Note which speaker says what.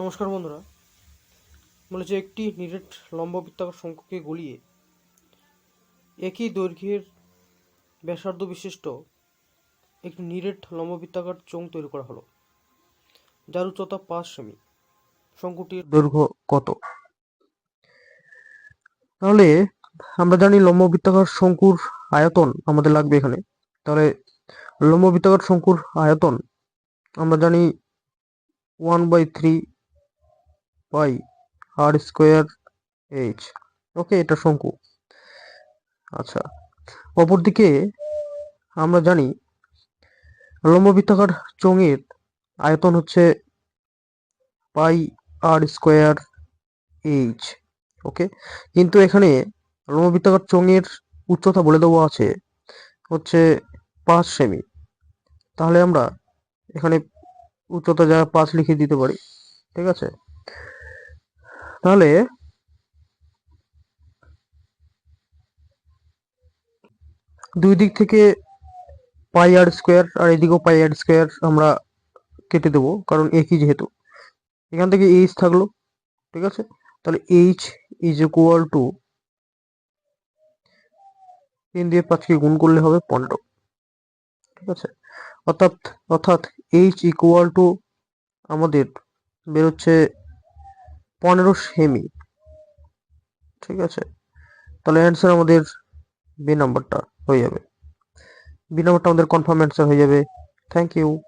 Speaker 1: নমস্কার বন্ধুরা। বলেছে একটি নিরেট লম্ব বৃত্তাকার শঙ্কুকে গলিয়ে একই দৈর্ঘ্যের ব্যাসার্ধ বিশিষ্ট একটি নিরেট লম্ব বৃত্তাকার চোঙ তৈরি করা হলো, যার উচ্চতা পাঁচ সেমি। শঙ্কুটির দৈর্ঘ্য কত? তাহলে আমরা জানি লম্ব বৃত্তাকার শঙ্কুর আয়তন আমাদের লাগবে এখানে। তাহলে লম্ব বৃত্তাকার শঙ্কুর আয়তন আমরা জানি one by three pi R square H. Okay, এটা শঙ্কু। আচ্ছা অপরদিকে আমরা জানি লম্ববৃত্তাকার চোঙের আয়তন হচ্ছে পাই আর স্কোয়ার এইচ, ওকে? কিন্তু এখানে লম্ববৃত্তাকার চোঙের উচ্চতা বলে দেওয়া আছে হচ্ছে পাঁচ সেমি। তাহলে আমরা এখানে উচ্চতা যা পাঁচ লিখে দিতে পারি, ঠিক আছে? তাহলে দুই দিক থেকে পাই আর স্কোয়ার আর এদিকেও পাই আর স্কোয়ার আমরা কেটে দেবো, কারণ একই যেহেতু? এখান থেকে এইচ থাকল, ঠিক আছে? তাহলে এইচ ইজ ইকুয়াল টু তিন দিয়ে পাঁচকে গুণ করলে হবে পনেরো, ঠিক আছে? অর্থাৎ অর্থাৎ এইচ ইকুয়াল টু আমাদের বেরোচ্ছে পনেরো সেমি। ঠিক আছে? তাহলে অ্যান্সার আমাদের বি নাম্বারটা হয়ে যাবে। বি নাম্বারটা আমাদের কনফার্ম অ্যান্সার হয়ে যাবে। Thank you